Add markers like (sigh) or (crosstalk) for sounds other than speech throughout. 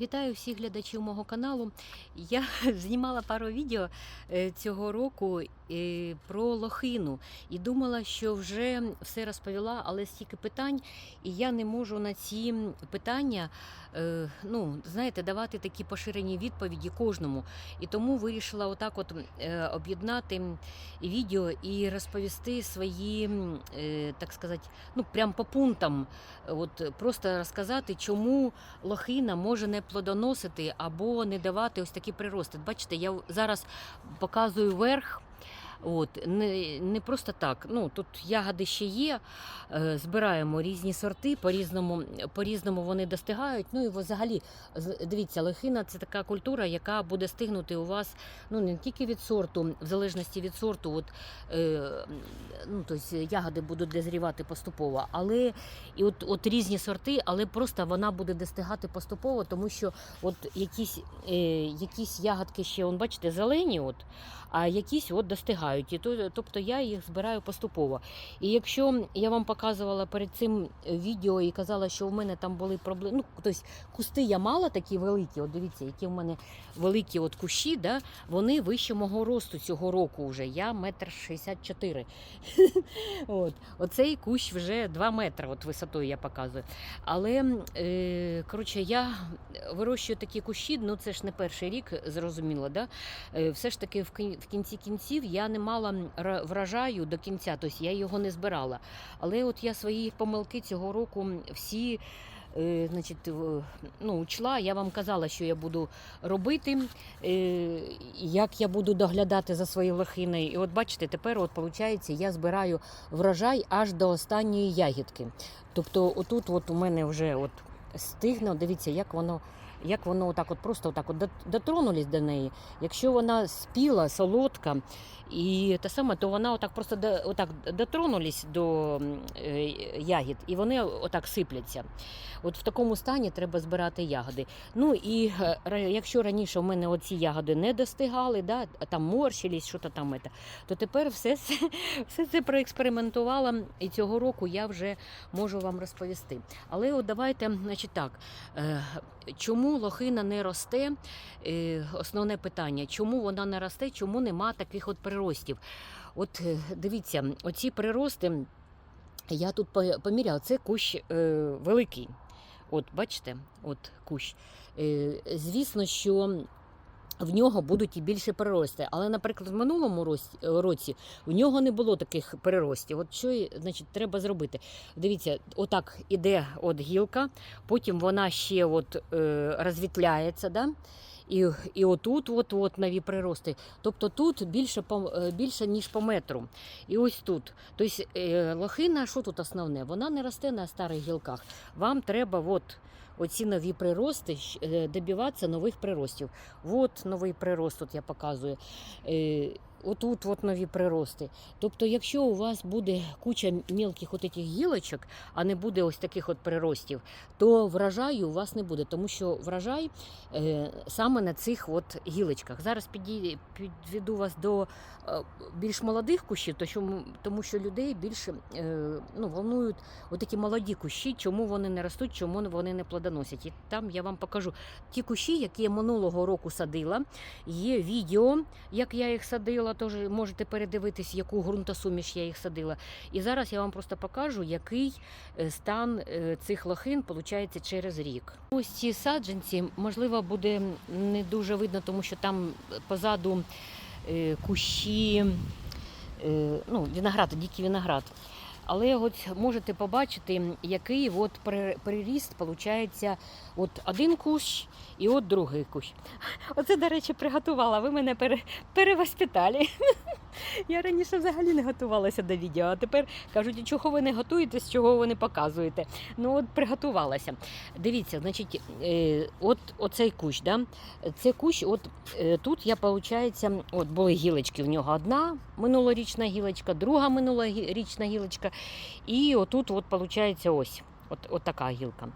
Вітаю всіх глядачів мого каналу. Я (laughs) знімала пару відео е, цього року про лохину і думала, що вже все розповіла, але стільки питань, і я не можу на ці питання, е, ну, знаєте, давати такі поширені відповіді кожному. І тому вирішила отак от е, об'єднати відео і розповісти свої, е, так сказати, ну прям по пунктам, от просто розказати, чому лохина може не плодоносити або не давати ось такі прирости. Бачите, я зараз показую верх. От, не, не просто так. Ну, тут ягоди ще є, е, збираємо різні сорти, по-різному, по-різному вони достигають. Ну і взагалі, дивіться, лохина це така культура, яка буде стигнути у вас ну, не тільки від сорту, в залежності від сорту, от, е, ну, тобто ягоди будуть дозрівати поступово, але і от, от різні сорти, але просто вона буде достигати поступово, тому що от якісь, е, якісь ягодки ще, он, бачите, зелені, от, а якісь от достигають. І то, тобто я їх збираю поступово. І якщо я вам показувала перед цим відео і казала, що в мене там були проблеми, ну, тобто кусти я мала такі великі, от дивіться, які в мене великі от кущі, да, вони вище мого росту цього року вже. Я метр шістдесят чотири. (laughs) От. Оцей кущ вже 2 метри от висотою я показую. Але е, коротше, я вирощую такі кущі, ну це ж не перший рік, зрозуміло. Да? Е, все ж таки в в кінці кінців я не мала врожаю до кінця, тобто я його не збирала. Але от я свої помилки цього року всі. е, Значить, ну, учла, я вам казала, що я буду робити, е, як я буду доглядати за своєю лохиною. І от бачите, тепер от, виходить, я збираю врожай аж до останньої ягідки. Тобто, отут от у мене вже от стигне, дивіться, як воно. Як воно отак от просто отак от дотронулись до неї. Якщо вона спіла, солодка і те саме, то вона отак просто отак дотронулись до е, ягід, і вони отак сипляться. От в такому стані треба збирати ягоди. Ну і е, якщо раніше в мене оці ягоди не достигали, да, там морщились, що то там, это, то тепер все це, (laughs) все це проекспериментувала, і цього року я вже можу вам розповісти. Але от давайте, значить так, е, чому лохина не росте? Е, Основне питання, чому вона не росте, чому нема таких от приростів? От е, дивіться, оці прирости, я тут поміряв, це кущ е, великий. От, бачите, от кущ. Звісно, що в нього будуть і більше прирости. Але, наприклад, в минулому році, році в нього не було таких переростів. От що значить, треба зробити? Дивіться, отак іде от гілка, потім вона ще от, е, розвітляється. Да? І, і отут от, от нові прирости. Тобто тут більше, е, більше, ніж по метру. І ось тут. Тобто е, лохина, що тут основне? Вона не росте на старих гілках. Вам треба от, оці нові прирости, е, добиватися нових приростів. От новий прирост, тут я показую. Отут от нові прирости. Тобто, якщо у вас буде куча мілких от этих гілочок, а не буде ось таких от приростів, то врожаю у вас не буде, тому що врожай е, саме на цих от гілочках. Зараз підведу вас до е, більш молодих кущів, тому що людей більше е, ну, волнують отакі молоді кущі, чому вони не ростуть, чому вони не плодоносять. І там я вам покажу ті кущі, які я минулого року садила. Є відео, як я їх садила, тож можете передивитись, яку ґрунтосуміш я їх садила. І зараз я вам просто покажу, який е, стан е, цих лохин виходить через рік. Ось ці саджанці, можливо, буде не дуже видно, тому що там позаду е, кущі, ну, виноград, дикий виноград. Але от можете побачити, який от при- приріст виходить от один кущ і от другий кущ. Оце, до речі, приготувала. Ви мене пере, перевоспитали. Я раніше взагалі не готувалася до відео, а тепер кажуть, чого ви не готуєтесь, чого ви не показуєте. Ну от приготувалася. Дивіться, значить, е, от оцей кущ, да? це кущ, от е, тут я, виходить, от були гілочки в нього одна минулорічна гілочка, друга минулорічна гілочка, і отут, от, виходить, ось. От, от така гілка.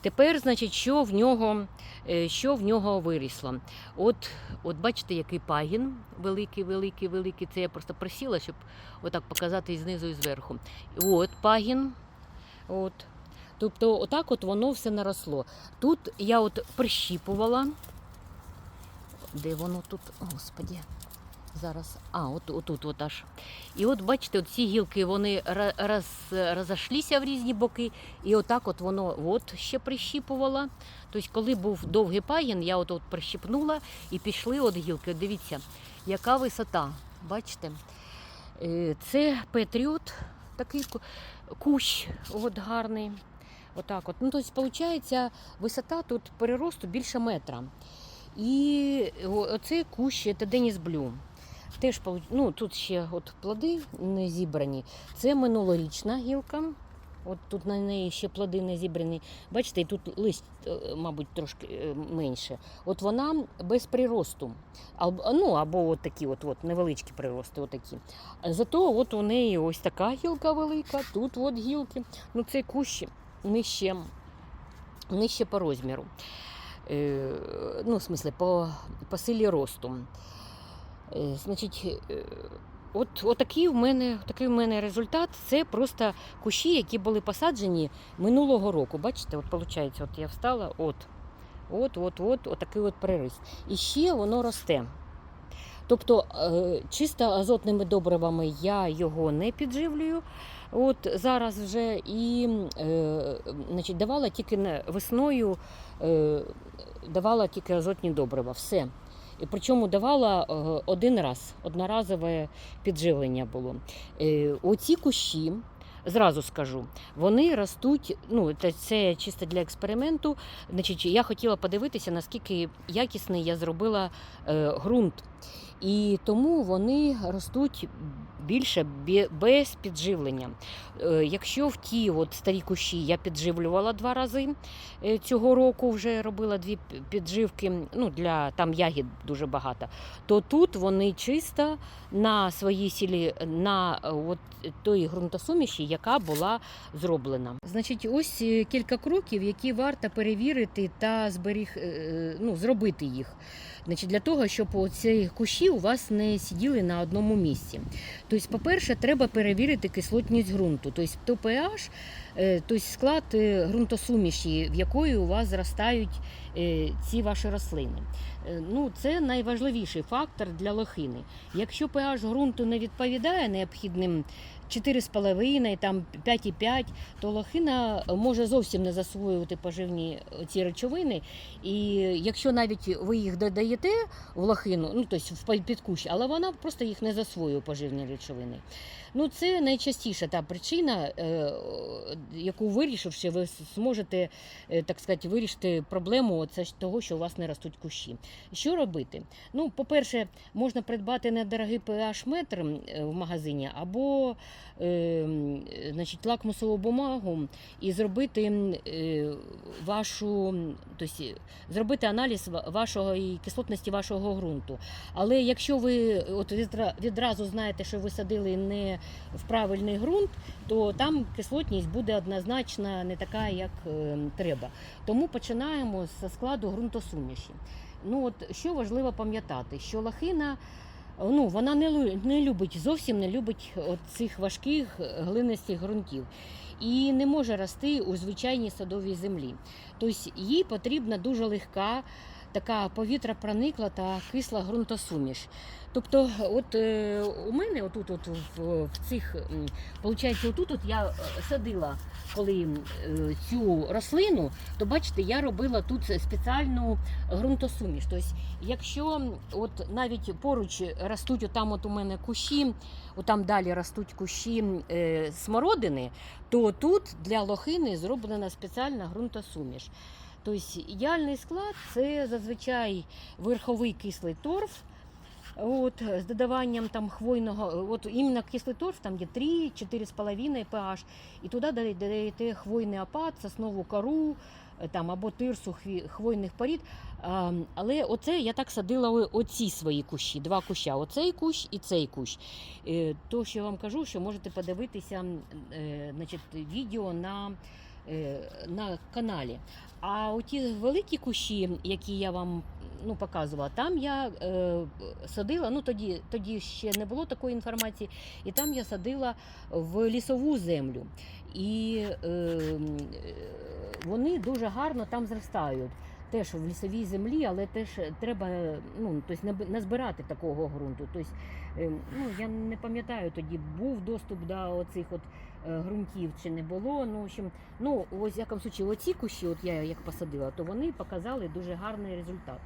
Тепер, значить, що в нього, е, що в нього вирісло? От, от бачите, який пагін великий, великий, великий. Це я просто присіла, щоб отак показати і знизу і зверху. От пагін. От. Тобто, отак от воно все наросло. Тут я от прищіпувала. Де воно тут? Господі. Зараз. А, от, отут от аж. І от бачите, от ці гілки вони роз, розійшлися в різні боки. І отак от воно от ще прищіпувала. Тобто, коли був довгий пагін, я от, от прищіпнула і пішли от гілки. Дивіться, яка висота. Бачите? Е, Це Петріот, такий кущ, от гарний. Отак от. Ну, тобто, виходить, висота тут переросту більше метра. І оцей кущ це Деніс Блю. Теж ну, тут ще от плоди не зібрані. Це минулорічна гілка. От тут на неї ще плоди не зібрані. Бачите, тут лист, е, мабуть, трошки е, менше. От вона без приросту. Або, ну, або от такі от, от невеличкі прирости. Отакі. Зато от у неї ось така гілка велика, тут от гілки. Ну, цей кущ нижче, нижче по розміру. Е, ну, в смислі, по, по силі росту. Е, значить, е, от, от такий, в мене, такий в мене результат. Це просто кущі, які були посаджені минулого року. Бачите, от виходить, от я встала, от, от, от, от, от такий от пририст. І ще воно росте. Тобто е, чисто азотними добривами я його не підживлюю. От зараз вже і е, значить, давала тільки весною, е, давала тільки азотні добрива. Все. І причому давала е, один раз, одноразове підживлення було. Е, оці кущі, зразу скажу, вони ростуть, ну це, чисто для експерименту. Значить, я хотіла подивитися, наскільки якісний я зробила е, ґрунт. І тому вони ростуть більше без підживлення. Е, Якщо в ті от старі кущі я підживлювала два рази е, цього року, вже робила дві підживки, ну для там ягід дуже багато, то тут вони чисто на своїй сілі, на е, от тої ґрунтосуміші, яка була зроблена. Значить, ось кілька кроків, які варто перевірити та зберіг, ну, зробити їх. Значить, для того, щоб ці кущі у вас не сиділи на одному місці. Тобто, по-перше, треба перевірити кислотність ґрунту. Тобто, то pH, е, тобто склад е, ґрунтосуміші, в якої у вас зростають е, ці ваші рослини. Ну, це найважливіший фактор для лохини. Якщо pH ґрунту не відповідає необхідним 4,5, там 5,5, то лохина може зовсім не засвоювати поживні ці речовини. І якщо навіть ви їх додаєте в лохину, ну тобто в підкущ, але вона просто їх не засвоює поживні речовини. Ну, це найчастіша та причина, е, яку вирішивши, ви зможете, е, так сказати, вирішити проблему це того, що у вас не ростуть кущі. Що робити? Ну, по-перше, можна придбати недорогий pH метр в магазині або е, значить, лакмусову бумагу і зробити е, вашу, тобто, зробити аналіз ва- вашого і кислотності вашого ґрунту. Але якщо ви от відразу знаєте, що ви садили не в правильний ґрунт, то там кислотність буде однозначно не така, як е, треба. Тому починаємо з складу ґрунтосуміші. Ну от що важливо пам'ятати, що лохина. Ну, вона не, не любить, зовсім не любить от цих важких е, глинистих ґрунтів і не може рости у звичайній садовій землі. Тобто їй потрібна дуже легка, така повітропроникла та кисла ґрунтосуміш. Тобто, от е, у мене отут, от в, в цих, получається, отут от я е, садила коли е, цю рослину, то бачите, я робила тут спеціальну ґрунтосуміш. Тобто, якщо от навіть поруч ростуть отам от у мене кущі, отам далі ростуть кущі е, смородини, то тут для лохини зроблена спеціальна ґрунтосуміш. Тобто ідеальний склад це зазвичай верховий кислий торф. От, з додаванням там хвойного, от іменно кислий торф, там є 3, 4,5 pH, і туди дода- додаєте хвойний опад, соснову кору, е, там, або тирсу хвойних порід. А, але оце я так садила оці свої кущі, два куща, оцей кущ і цей кущ. Е, То, що я вам кажу, що можете подивитися е, значить, відео на, на каналі. А оті великі кущі, які я вам ну, показувала. Там я е, садила, ну тоді, тоді ще не було такої інформації, і там я садила в лісову землю. І е, е, вони дуже гарно там зростають. Теж в лісовій землі, але теж треба ну, тобто не, збирати такого ґрунту. Тобто, е, ну, я не пам'ятаю, тоді був доступ до оцих от е, ґрунтів чи не було. Ну, в общем, ну, ось якому случаї, оці кущі, от я як посадила, то вони показали дуже гарний результат.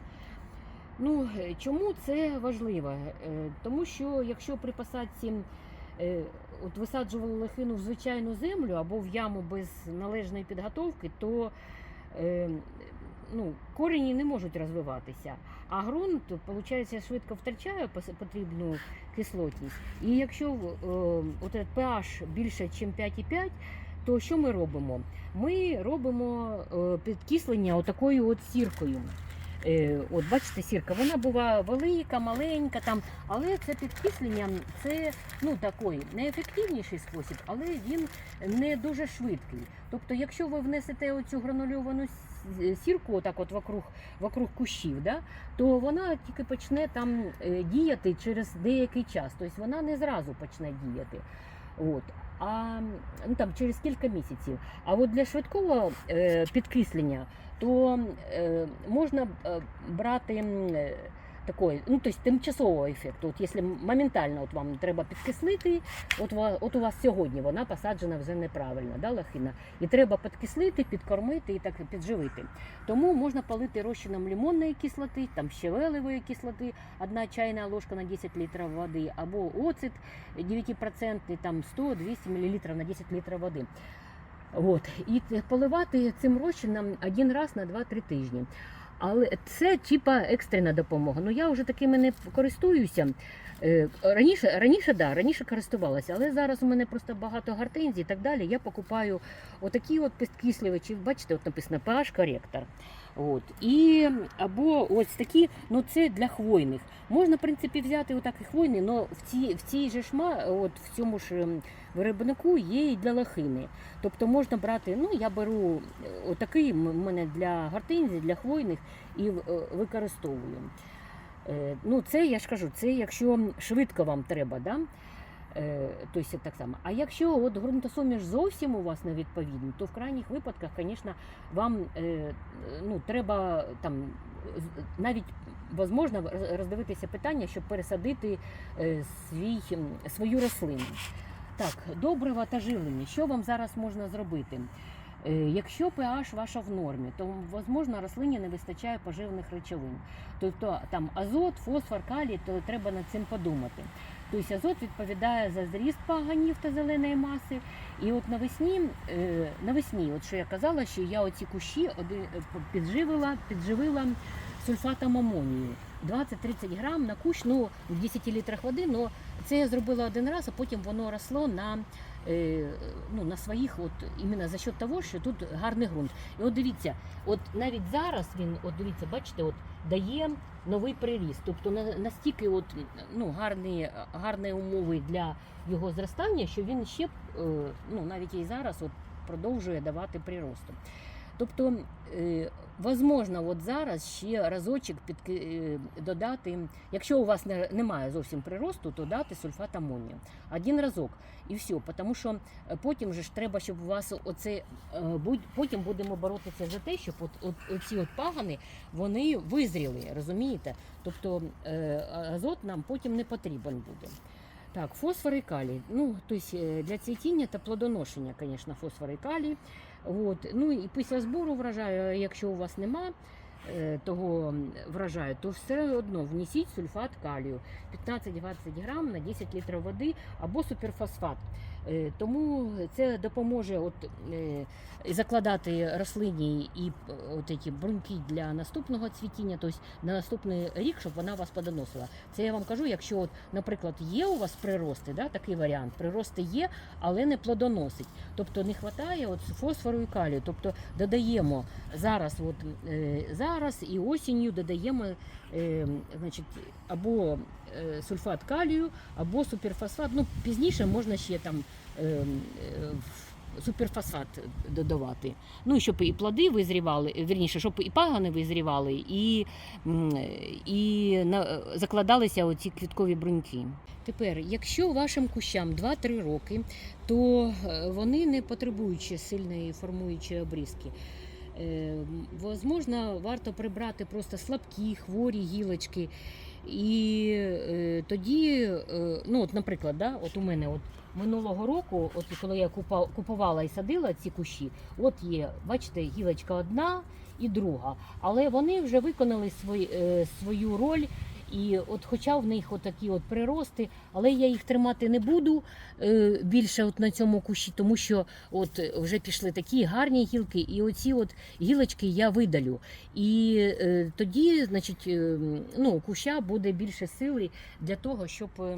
Ну, е, чому це важливо? Е, Тому що якщо при посадці е, от висаджували лохину в звичайну землю або в яму без належної підготовки, то е, ну, корені не можуть розвиватися. А ґрунт, виходить, швидко втрачає потрібну кислотність. І якщо е, от pH більше, ніж 5,5, то що ми робимо? Ми робимо е, підкислення отакою от сіркою. Е, от бачите, сірка, вона буває велика, маленька там, але це підкислення це ну такий неефективніший спосіб, але він не дуже швидкий. Тобто, якщо ви внесете оцю гранульовану сірку, отак от вокруг, вокруг кущів, да, то вона тільки почне там е, діяти через деякий час. Тобто вона не зразу почне діяти. От. А ну, там, через кілька місяців. А от для швидкого е, підкислення то е, можна е, брати е, такий, ну, тобто тимчасового ефекту. От якщо моментально от вам треба підкислити, от, от у вас сьогодні вона посаджена вже неправильно, да, лохина, і треба підкислити, підкормити і так підживити. Тому можна полити розчином лимонної кислоти, там щавелевої кислоти, одна чайна ложка на 10 літрів води, або оцет 9%, там 100-200 мл на 10 літрів води. От. І поливати цим розчином один раз на 2-3 тижні. Але це типа екстрена допомога. Ну я вже такими не користуюся. Е, Раніше, раніше, да, раніше користувалася, але зараз у мене просто багато гортензій і так далі. Я покупаю отакі от підкислювачі. Бачите, от написано pH коректор. От. І або ось такі, ну це для хвойних. Можна, в принципі, взяти отак і хвойний, але в цій, в цій же шма, от в цьому ж виробнику є і для лохини. Тобто можна брати, ну я беру е, отакий, в мене для гортензій, для хвойних і е, використовую. Е, Ну, це я ж кажу, це якщо швидко вам треба, да? Е, тобто так само. А якщо от ґрунтосуміш зовсім у вас не відповідний, то в крайніх випадках, звісно, вам е, ну, треба там навіть можливо роз- роздивитися питання, щоб пересадити е, свій, свою рослину. Так, добрива та живлення. Що вам зараз можна зробити? Якщо pH ваша в нормі, то можливо рослині не вистачає поживних речовин. Тобто там азот, фосфор, калій, то треба над цим подумати. Тобто азот відповідає за зріст паганів та зеленої маси. І от навесні, е, навесні, от що я казала, що я оці кущі е, підживила, підживила сульфатом амонію. 20-30 грам на кущ, ну, в 10 літрах води, но це я зробила один раз, а потім воно росло на, е, ну, на своїх, от, іменно за счет того, що тут гарний ґрунт. І от дивіться, от навіть зараз він, от дивіться, бачите, от дає новий приріст. Тобто настільки от, ну, гарні, гарні умови для його зростання, що він ще е, ну, навіть і зараз от, продовжує давати приросту. Тобто, е, возможно, от зараз ще разочок під, е, додати, якщо у вас не, немає зовсім приросту, то дати сульфат амонію. Один разок і все. Тому що е, потім же ж треба, щоб у вас оце е, будь, потім будемо боротися за те, щоб от, от, оці от пагани вони визріли, розумієте? Тобто азот нам потім не потрібен буде. Так, фосфор і калій. Ну, тобто для цвітіння та плодоношення, звісно, фосфор і калій. От. Ну і після збору врожаю, якщо у вас нема е, того врожаю, то все одно внесіть сульфат калію 15-20 грам на 10 літрів води або суперфосфат. Е, Тому це допоможе от, е, закладати рослині і от ці бруньки для наступного цвітіння, тобто на наступний рік, щоб вона вас подоносила. Це я вам кажу, якщо, от, наприклад, є у вас прирости, да, такий варіант, прирости є, але не плодоносить. Тобто не вистачає от фосфору і калію. Тобто додаємо зараз, от, е, зараз і осінню додаємо значить, або сульфат калію, або суперфосфат. Ну, пізніше можна ще там суперфосфат додавати. Ну, і щоб і плоди визрівали, вірніше, щоб і пагани визрівали, і, і закладалися оці квіткові бруньки. Тепер, якщо вашим кущам 2-3 роки, то е, вони не потребують ще сильної формуючої обрізки. Е, Возможно, варто прибрати просто слабкі, хворі гілочки. І е, тоді, е, ну от, наприклад, да, от у мене от минулого року, от коли я купувала і садила ці кущі, от є, бачите, гілочка одна і друга. Але вони вже виконали свої, е, свою роль. І от хоча в них от такі от прирости, але я їх тримати не буду е, більше от на цьому кущі, тому що от вже пішли такі гарні гілки, і оці от гілочки я видалю. І е, тоді, значить, е, ну, куща буде більше сили для того, щоб е, е,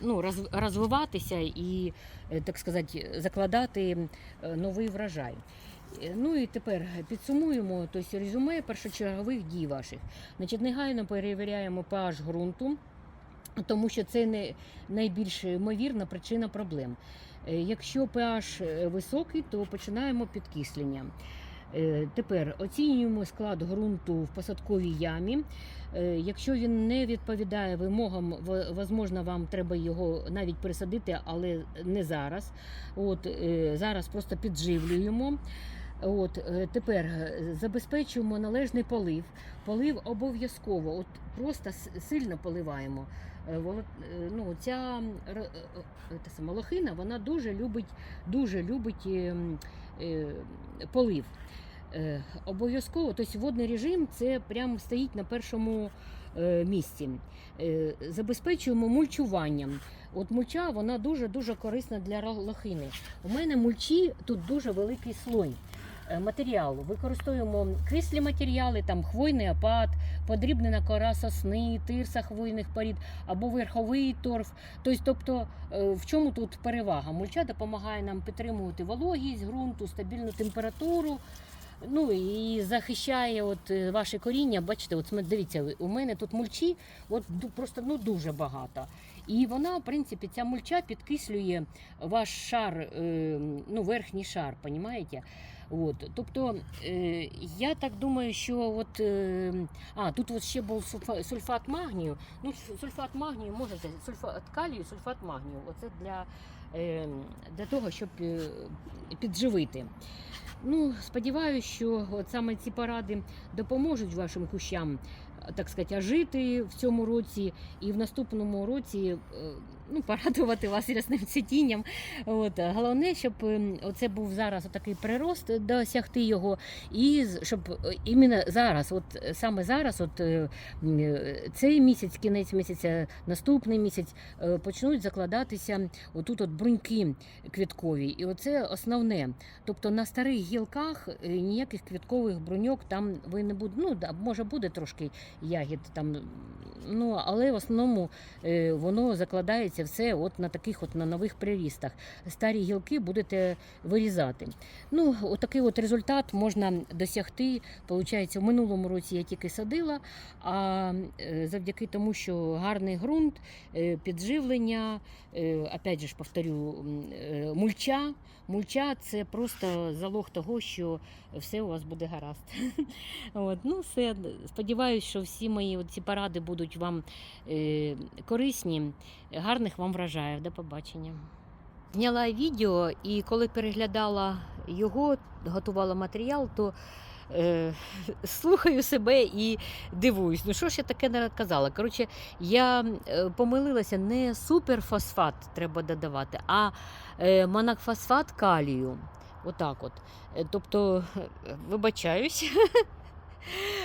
ну, розвиватися і, е, так сказати, закладати е, новий врожай. Е, Ну і тепер підсумуємо тобто, резюме першочергових дій ваших. Значить, негайно перевіряємо pH ґрунту, тому що це не найбільш ймовірна причина проблем. Е, Якщо pH е, високий, то починаємо підкислення. Е, Тепер оцінюємо склад ґрунту в посадковій ямі. Е, Якщо він не відповідає вимогам, возможно, вам треба його навіть пересадити, але не зараз. От, е, зараз просто підживлюємо. От, тепер забезпечуємо належний полив. Полив обов'язково, от просто сильно поливаємо. Ну, ця та сама вона дуже любить, дуже любить е, м, е, полив. Е, Обов'язково, тобто водний режим це прямо стоїть на першому е, місці. Е, Забезпечуємо мульчуванням. От мульча вона дуже дуже корисна для лохини. У мене мульчі тут дуже великий слой е, матеріалу. Використовуємо кислі матеріали, там хвойний опад, подрібнена кора сосни, тирса хвойних порід або верховий торф. Тобто, е, в чому тут перевага? Мульча допомагає нам підтримувати вологість ґрунту, стабільну температуру. Ну і захищає от е, ваше коріння. Бачите, от дивіться, у мене тут мульчі, от просто ну дуже багато. І вона, в принципі, ця мульча підкислює ваш шар, е, ну верхній шар, понімаєте? От, тобто е, я так думаю, що от е, а тут от ще був сульфат магнію. Ну, сульфат магнію можете, сульфат калію, сульфат магнію. Оце для, е, для того, щоб е, підживити. Ну, сподіваюся, що от саме ці поради допоможуть вашим кущам, так сказати, жити в цьому році і в наступному році е, ну, порадувати вас рясним цвітінням. От. Головне, щоб е, оце був зараз такий прирост, досягти його, і щоб е, іменно зараз, от е, саме зараз, от е, цей місяць, кінець місяця, наступний місяць почнуть закладатися отут от бруньки квіткові. І оце основне. Тобто на старих гілках ніяких квіткових бруньок там ви не буде. Ну, може буде трошки ягід там, ну, але в основному воно закладається все от на таких от на нових прирістах. Старі гілки будете вирізати. Ну, отакий от результат можна досягти. Получається, в минулому році я тільки садила, а е, завдяки тому, що гарний ґрунт, е, підживлення, е, опять же ж повторю, мульча. Мульча це просто залог того, що все у вас буде гаразд. (laughs) От, ну, все. Сподіваюсь, що всі мої ці поради будуть вам корисні. Гарних вам вражаїв. До побачення. Зняла відео, і коли переглядала його, готувала матеріал, то е, слухаю себе і дивуюсь. Ну що ж я таке не казала? Коротше, я е, помилилася, не суперфосфат треба додавати, а е, монокфосфат калію. Отак от. Е, Тобто, вибачаюсь. (laughs)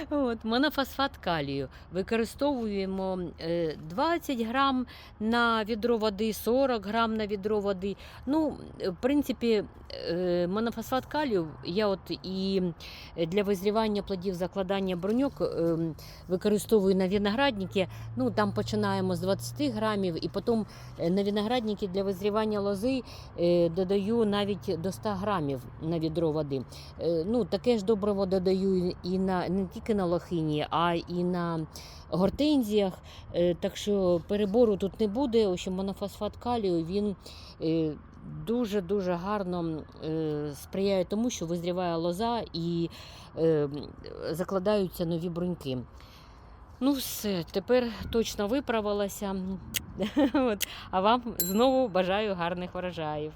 От, монофосфат калію. Використовуємо е, 20 грам на відро води, 40 грам на відро води. Ну, е, в принципі, е, монофосфат калію я от і для визрівання плодів закладання броньок е, використовую на виноградники. Ну, там починаємо з 20 грамів, і потім е, на виноградники для визрівання лози е, додаю навіть до 100 грамів на відро води. Е, Ну, таке ж добриво додаю і на не тільки на лохині, а і на гортензіях. Е, Так що перебору тут не буде. Общем, монофосфат калію він дуже-дуже гарно е, сприяє тому, що визріває лоза і е, закладаються нові бруньки. Ну, все, тепер точно виправилася. (laughs) А вам знову бажаю гарних врожаїв.